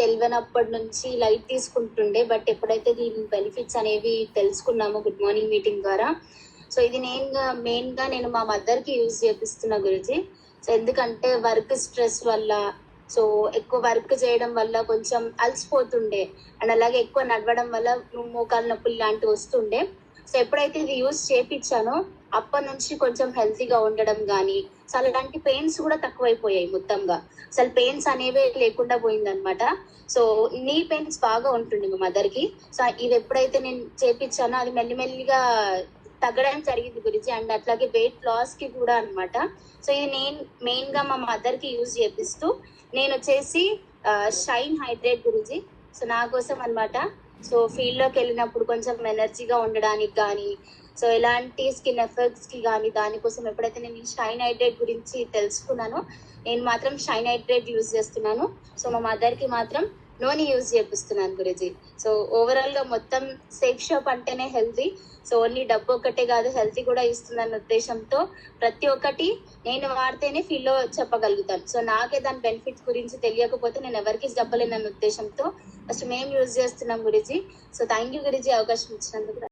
తెలియనప్పటి నుంచి light తీసుకుంటుండే but ఎప్పుడైతే దీని బెనిఫిట్స్ అనేవి తెలుసుకున్నామో గుడ్ మార్నింగ్ మీటింగ్ ద్వారా. సో ఇది నేను మెయిన్గా నేను మా మదర్కి యూజ్ చేపిస్తున్న గురించి. సో ఎందుకంటే వర్క్ స్ట్రెస్ వల్ల సో ఎక్కువ వర్క్ చేయడం వల్ల కొంచెం అలసిపోతుండే. అండ్ అలాగే ఎక్కువ నడవడం వల్ల మోకాలు నొప్పులు లాంటివి వస్తుండే. సో ఎప్పుడైతే ఇది యూజ్ చేపించానో అప్పటి నుంచి కొంచెం హెల్తీగా ఉండడం కానీ సో అలాంటి పెయిన్స్ కూడా తక్కువైపోయాయి మొత్తంగా. అసలు పెయిన్స్ అనేవి లేకుండా పోయిందనమాట సో నీ పెయిన్స్ బాగా ఉంటుంది మా మదర్కి సో ఇది ఎప్పుడైతే నేను చేపించానో అది మెల్లిమెల్లిగా తగ్గడం జరిగింది గురించి అండ్ అట్లాగే వెయిట్ లాస్కి కూడా అనమాట సో ఇది నేను మెయిన్గా మా మదర్కి యూజ్ చేపిస్తూ నేను వచ్చేసి షైన్ హైడ్రేట్ గురించి సో నా కోసం అన్నమాట సో ఫీల్డ్లోకి వెళ్ళినప్పుడు కొంచెం ఎనర్జీగా ఉండడానికి కానీ సో ఎలాంటి స్కిన్ ఎఫెక్ట్స్కి కానీ దానికోసం ఎప్పుడైతే నేను షైన్ హైడ్రేట్ గురించి తెలుసుకున్నానో నేను మాత్రం షైన్ హైడ్రేట్ యూజ్ చేస్తున్నాను. సో మా మదర్కి మాత్రం నూనె యూజ్ చేపిస్తున్నాను గురించి సో ఓవరాల్గా మొత్తం సేఫ్ షాప్ అంటేనే హెల్తీ సో ఓన్లీ డబ్బు ఒక్కటే కాదు హెల్తీ కూడా ఇస్తుందన్న ఉద్దేశంతో ప్రతి ఒక్కటి నేను వాడితేనే ఫీల్లో చెప్పగలుగుతాను. సో నాకే దాని బెనిఫిట్స్ గురించి తెలియకపోతే నేను ఎవరికి చెప్పలేనన్న ఉద్దేశంతో ఫస్ట్ మేము యూజ్ చేస్తున్నాం గురించి సో థ్యాంక్ యూ గురించి అవకాశం ఇచ్చినందుకు.